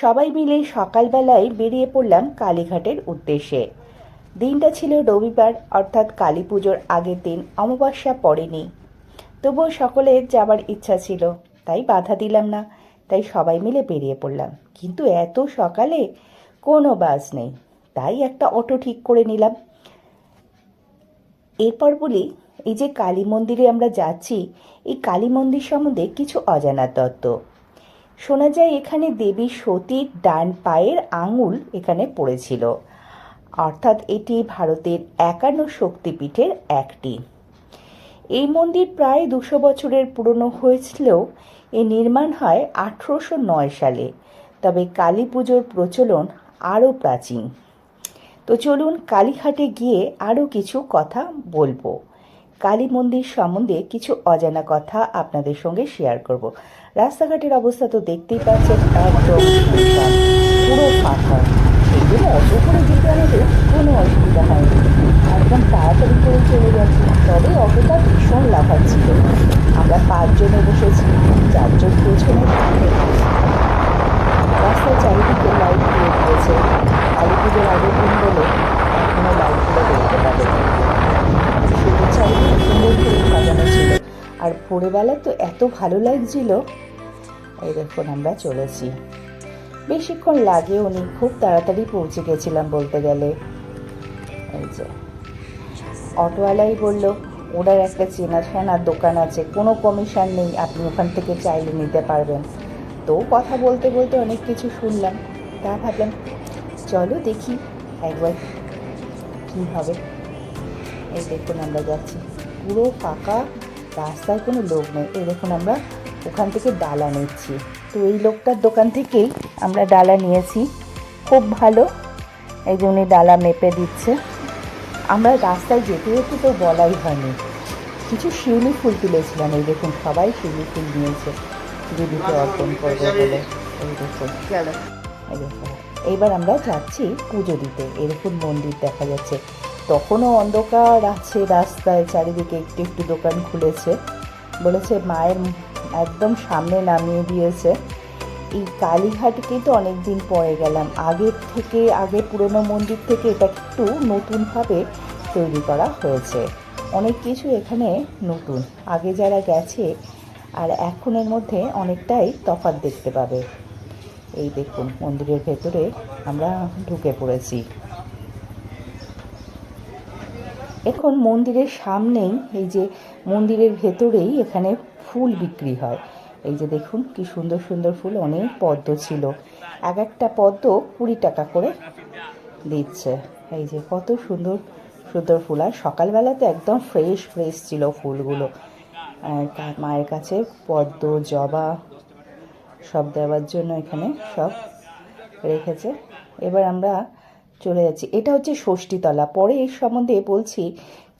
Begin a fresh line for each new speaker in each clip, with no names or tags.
সবাই মিলে সকালবেলায় বেরিয়ে পড়লাম কালীঘাটের উদ্দেশ্যে। দিনটা ছিল রবিবার, অর্থাৎ কালী পুজোর আগের দিন অমাবস্যা পড়েনি। তবুও সকলের যাবার ইচ্ছা ছিল, তাই বাধা দিলাম না, তাই সবাই মিলে বেরিয়ে পড়লাম। কিন্তু এত সকালে কোনো বাস নেই, তাই একটা অটো ঠিক করে নিলাম। এরপর বলি, এই যে কালী মন্দিরে আমরা যাচ্ছি, এই কালী মন্দির সম্বন্ধে কিছু অজানা তত্ত্ব। শোনা যায় এখানে দেবী সতীর ডান পায়ের আঙুল এখানে পড়েছিল। অর্থাৎ এটি ভারতের একান্ন শক্তিপীঠের একটি। এই মন্দির প্রায় দুশো বছরের পুরনো হয়েছিলেও এ নির্মাণ হয় আঠেরোশো নয় সালে। তবে কালী পুজোর প্রচলন আরও প্রাচীন। তো চলুন কালীঘাটে গিয়ে আরও কিছু কথা বলব। কালী মন্দির সম্বন্ধে কিছু অজানা কথা আপনাদের সঙ্গে শেয়ার করব। রাস্তাঘাটের অবস্থা তো দেখতেই পাচ্ছেন একদম পুরো ফাঁকা। সেই জন্য অটো করে যেতে আমাদের কোনো অসুবিধা হয়নি একদম তাড়াতাড়ি করে চলে যাচ্ছি তবে অটোটা ভীষণ লাফাচ্ছিল। আমরা পাঁচজনে বসেছি, চারজন পেছনে। রাস্তার চারিদিকে লাইট দিয়ে দিয়েছে কালী পুজোর আগের দিন বলে এখনও লাইটগুলো দেখতে পাবে শুধু চারিদিকে সুন্দর করে সাজানো ছিল আর ভোরবেলা তো এত ভালো লাগছিল। এই দেখুন, আমরা চলেছি। বেশিক্ষণ লাগেও নি, খুব তাড়াতাড়ি পৌঁছে গেছিলাম বলতে গেলে। এই যে, অটোওয়ালাই বলল, ওনার একটা চেনাশোনার দোকান আছে, কোনো কমিশন নেই, আপনি ওখান থেকে চাইলে নিতে পারবেন। তো কথা বলতে বলতে অনেক কিছু শুনলাম। তা ভাবলাম, চলো দেখি একবার কী হবে। এই দেখুন, আমরা যাচ্ছি। পুরো ফাঁকা রাস্তায় কোনো লোক নেই। এই দেখুন আমরা ওখান থেকে ডালা নিচ্ছি। তো এই লোকটার দোকান থেকেই আমরা ডালা নিয়েছি। খুব ভালো। এই যে উনি ডালা মেপে দিচ্ছে। আমরা রাস্তায় যেতে যেতে তো বলাই হয়নি। কিছু শিউলি ফুল তুলেছিলাম। এই দেখুন সবাই শিউলি ফুল নিয়েছে। দিদিকে অর্পণ করবে বলে। এই দেখুন। এই দেখুন। এইবার আমরা যাচ্ছি পুজো দিতে। এরকম মন্দির দেখা যাচ্ছে। তখনও অন্ধকার আছে রাস্তায়, চারিদিকে একটু একটু দোকান খুলেছে। বলেছে, মায়ের একদম সামনে নামিয়ে দিয়েছে। এই কালীঘাটকেই তো অনেক দিন পরে গেলাম। আগের থেকে, আগে পুরনো মন্দির থেকে এটা একটু নতুনভাবে তৈরি করা হয়েছে। অনেক কিছু এখানে নতুন। আগে যারা গেছে, আর এখনের মধ্যে অনেকটাই তফাৎ দেখতে পাবে। এই দেখুন, মন্দিরের ভেতরে আমরা ঢুকে পড়েছি। এখন মন্দিরের সামনেই, এই যে মন্দিরের ভেতরেই এখানে ফুল বিক্রি হয়। এই যে দেখুন, কি সুন্দর সুন্দর ফুল, অনেক পদ্ম ছিল। এক একটা পদ্ম কুড়ি টাকা করে দিচ্ছে। এই যে কত সুন্দর সুন্দর ফুল। আর সকালবেলা তো একদম ফ্রেশ ফ্রেশ ছিল ফুলগুলো। আর মায়ের কাছে পদ্ম, জবা সব দেওয়ার জন্য এখানে সব রেখেছে। এবার আমরা চলে যাচ্ছি। এটা হচ্ছে ষষ্ঠীতলা। পরে এর সম্বন্ধে বলছি,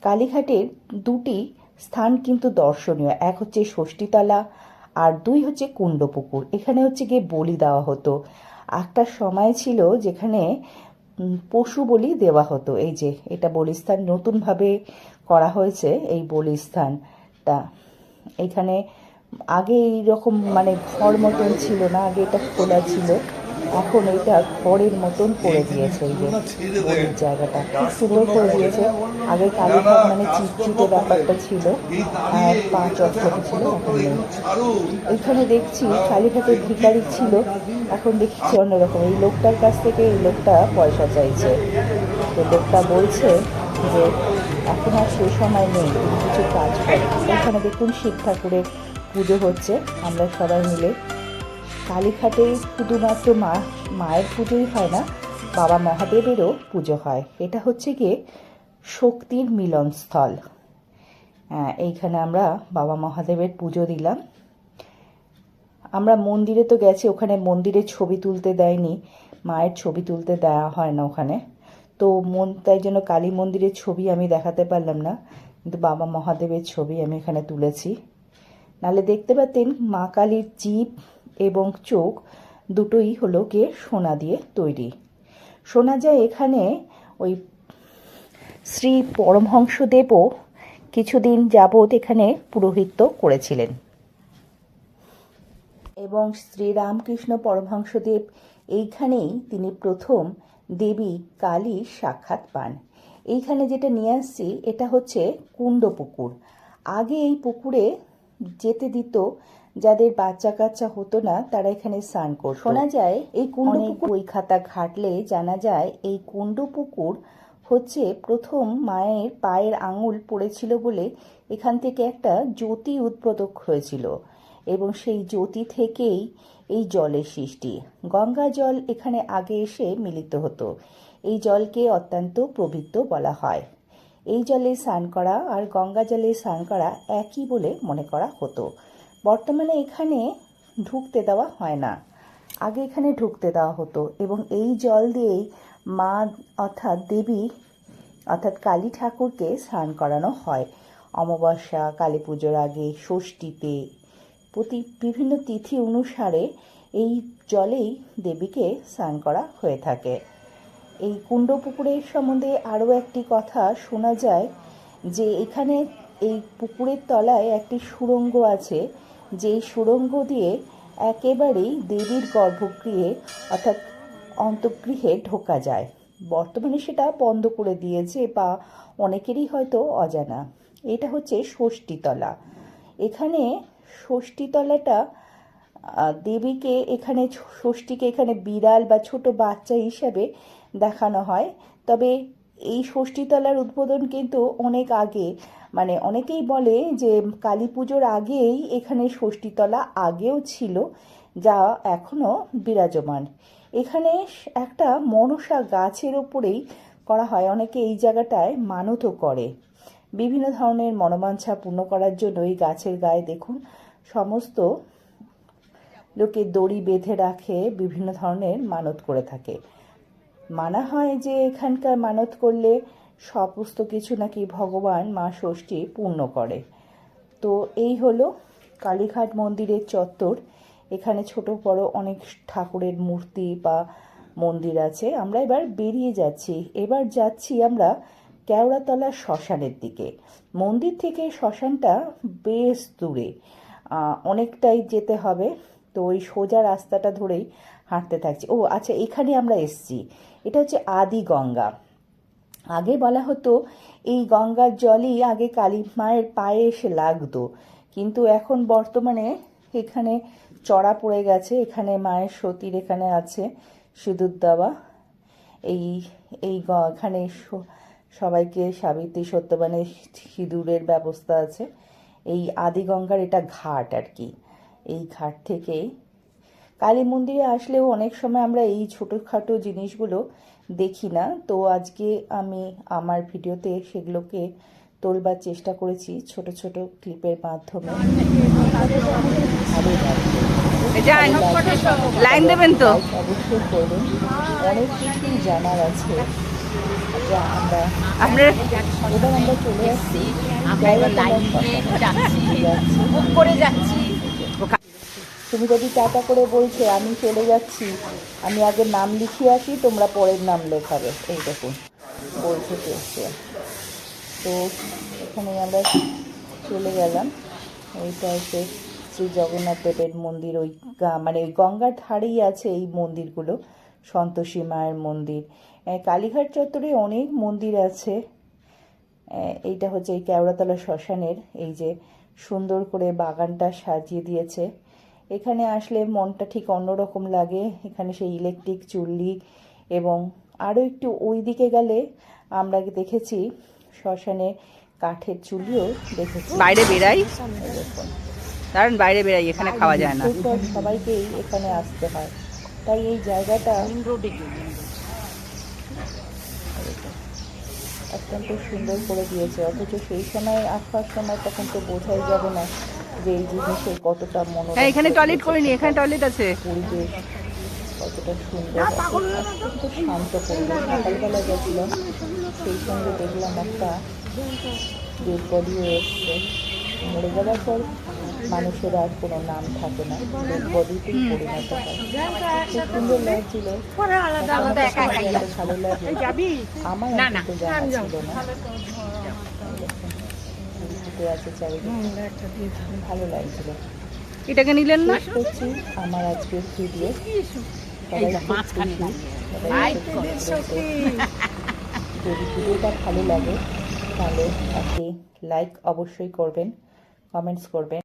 কালীঘাটের দুটি স্থান কিন্তু দর্শনীয়। এক হচ্ছে ষষ্ঠীতলা আর দুই হচ্ছে কুণ্ডপুকুর। এখানে হচ্ছে গিয়ে বলি দেওয়া হতো। একটা সময় ছিল যেখানে পশু বলি দেওয়া হতো। এই যে, এটা বলিস্থান নতুনভাবে করা হয়েছে এই বলিস্থানটা। এখানে আগে এইরকম মানে ঘর মতন ছিল না, আগে এটা খোলা ছিল। এখন এটা ঘরের মতন করে দিয়েছে এই যে জায়গাটা। খুব সুন্দর করে দিয়েছে। আগে কালীঘাট মানে চিটচিটে ব্যাপারটা ছিল, আর পা চটপটি ছিল এখানে দেখছি কালীঘাটের ভিকারি ছিল, এখন দেখছি অন্যরকম। এই লোকটার কাছ থেকে এই লোকটা পয়সা চাইছে। তো লোকটা বলছে যে, এখন আর সেই সময় নেই কিছু কাজ করে। এখানে দেখুন শিব ঠাকুরের পুজো হচ্ছে, আমরা সবাই মিলে কালীঘাটে শুধুমাত্র মা, মায়ের পুজোই হয় না, বাবা মহাদেবেরও পুজো হয়। এটা হচ্ছে গিয়ে শক্তির মিলনস্থল। এইখানে আমরা বাবা মহাদেবের পুজো দিলাম। আমরা মন্দিরে তো গেছি, ওখানে মন্দিরে ছবি তুলতে দেয়নি, মায়ের ছবি তুলতে দেওয়া হয় না ওখানে। তো মন, তাই জন্য কালী মন্দিরের ছবি আমি দেখাতে পারলাম না, কিন্তু বাবা মহাদেবের ছবি আমি এখানে তুলেছি। নালে দেখতে পাতেন মা কালীর জিভ এবং চোখ দুটোই হলো গিয়ে সোনা দিয়ে তৈরি। শোনা যায় এখানে ওই শ্রী পরমহংসদেবও কিছুদিন যাবৎ এখানে পুরোহিত্য করেছিলেন। এবং শ্রীরামকৃষ্ণ পরমহংসদেব এইখানেই তিনি প্রথম দেবী কালীর সাক্ষাৎ পান। এইখানে যেটা নিয়ে আসছি, এটা হচ্ছে কুণ্ড পুকুর। আগে এই পুকুরে যেতে দিত যাদের বাচ্চা কাচ্চা হতো না তারা এখানে স্নান করত। শোনা যায় এই কুণ্ড পুকুর বই খাতা ঘাটলে জানা যায় এই কুণ্ড পুকুর হচ্ছে প্রথম মায়ের পায়ের আঙুল পড়েছিল বলে এখান থেকে একটা জ্যোতি উৎপাদক হয়েছিল এবং সেই জ্যোতি থেকেই এই জলের সৃষ্টি। গঙ্গা জল এখানে আগে এসে মিলিত হতো। এই জলকে অত্যন্ত পবিত্র বলা হয়। এই জলে স্নান করা আর গঙ্গা জলে স্নান করা একই বলে মনে করা হতো। বর্তমানে এখানে ঢুকতে দেওয়া হয় না। আগে এখানে ঢুকতে দেওয়া হতো এবং এই জল দিয়েই মা, অর্থাৎ দেবী, অর্থাৎ কালী ঠাকুরকে স্নান করানো হয়। অমাবস্যা, কালী পুজোর আগে, ষষ্ঠীতে, প্রতি বিভিন্ন তিথি অনুসারে এই জলেই দেবীকে স্নান করা হয়ে থাকে। এই কুণ্ড পুকুরের সম্বন্ধে আরও একটি কথা শোনা যায় যে এখানে এই পুকুরের তলায় একটি সুড়ঙ্গ আছে। যেই সুড়ঙ্গ দিয়ে একেবারেই দেবীর গর্ভগৃহে, অর্থাৎ অন্তর্গৃহে ঢোকা যায়। বর্তমানে সেটা বন্ধ করে দিয়েছে বা অনেকেরই হয়তো অজানা। এটা হচ্ছে ষষ্ঠীতলা। এখানে ষষ্ঠীতলাটা দেবীকে এখানে, ষষ্ঠীকে এখানে বিড়াল বা ছোট বাচ্চা হিসাবে দেখানো হয়। তবে এই ষষ্ঠীতলার উদ্বোধন কিন্তু অনেক আগে মানে অনেকেই বলে যে কালী পুজোর আগেই এখানে ষষ্ঠীতলা আগেও ছিল, যা এখনও বিরাজমান। এখানে একটা মনসা গাছের ওপরেই করা হয়। অনেকে এই জায়গাটায় মানতও করে। বিভিন্ন ধরনের মনোবাঞ্ছা পূর্ণ করার জন্য এই গাছের গায়ে দেখুন, সমস্ত লোকে দড়ি বেঁধে রাখে, বিভিন্ন ধরনের মানত করে থাকে। মানা হয় যে এখানকার মানত করলে সমস্ত কিছু নাকি ভগবান মা ষষ্ঠী পূর্ণ করে। তো এই হলো কালীঘাট মন্দিরের চত্বর। এখানে ছোট বড় অনেক ঠাকুরের মূর্তি বা মন্দির আছে। আমরা এবার বেরিয়ে যাচ্ছি। এবার যাচ্ছি আমরা কেওড়াতলা শ্মশানের দিকে। মন্দির থেকে শ্মশানটা বেশ দূরে। অনেকটাই যেতে হবে। তো ওই সোজা রাস্তাটা ধরেই হাঁটতে থাকছি। ও আচ্ছা এখানে আমরা এসছি। এটা হচ্ছে আদি গঙ্গা। আগে বলা হতো, এই গঙ্গার জলই আগে কালী মায়ের পায়ে এসে লাগতো। কিন্তু এখন বর্তমানে এখানে চড়া পড়ে গেছে, এখানে মায়ের সতীর এখানে আছে সিঁদুর দেওয়া। এই এই এখানে সবাইকে সাবিত্রী সত্যবানের সিঁদুরের ব্যবস্থা আছে। এই আদি গঙ্গার এটা ঘাট আর কি। এই ঘাট থেকে কালী মন্দিরে আসলেও অনেক সময় আমরা এই ছোটোখাটো জিনিসগুলো দেখি না। তো আজকে আমি আমার ভিডিওতে সেগুলোকে তোলবার চেষ্টা করেছি ছোট ছোট ক্লিপের মাধ্যমে।
লাইন দেবেন তো?
অবশ্যই করবেন। অনেক কিছুই জানার আছে। আমরা
আমরা
এবার আমরা চলে আসছি। যাচ্ছি।
করে যাচ্ছি।
তুমি যদি টাটা করে বলছো, আমি চলে যাচ্ছি, আমি আগে নাম লিখিয়ে আসি, তোমরা পরের নাম লেখাবে। এই দেখুন, বলছে চেয়েছে তো এখানে আমরা চলে গেলাম। এইটা হচ্ছে শ্রী জগন্নাথ দেবের মন্দির, ওই মানে ওই গঙ্গার ধারেই আছে এই মন্দিরগুলো, সন্তোষী মায়ের মন্দির। কালীঘাট চত্বরে অনেক মন্দির আছে। এইটা হচ্ছে এই কেওড়াতলা শ্মশানের, এই যে সুন্দর করে বাগানটা সাজিয়ে দিয়েছে। এখানে আসলে মনটা ঠিক অন্যরকম লাগে। এখানে সেই ইলেকট্রিক চুল্লি এবং আরও একটু ওই দিকে গেলে আমরা দেখেছি শ্মশানে কাঠের চুল্লিও দেখেছি।
বাইরে বেরাই কারণ বাইরে বেরাই এখানে খাওয়া যায় না।
সবাইকেই এখানে আসতে হয়। তাই এই জায়গাটা অত্যন্ত সুন্দর করে দিয়েছে। অথচ সেই সময় আসবার সময় তখন তো বোঝাই যাবে না। যে এই জিনিসের কতটা মনোরম
হ্যাঁ এখানে টয়লেট করে নি এখানে টয়লেট আছে।
পরিবেশ কতটা সুন্দর। শান্ত পরিবেশ। সকালবেলা গেছিলাম সেই সঙ্গে দেখলাম একটা ডেড বডিও এসছে। মরে যাওয়ার পর মানুষের আর কোনো নাম থাকে না। ডেড বডিতেই পরিণত হয়। খুব সুন্দর লাগছিল। ভালো লাগে আমার জানা ছিল না। আছে চারিদিকে। ভালো লাগছিল।
এটাকে নিলেন না?
আমার আজকের ভিডিও। যদি ভিডিওটা ভালো লাগে তাহলে আপনি লাইক অবশ্যই করবেন কমেন্টস করবেন।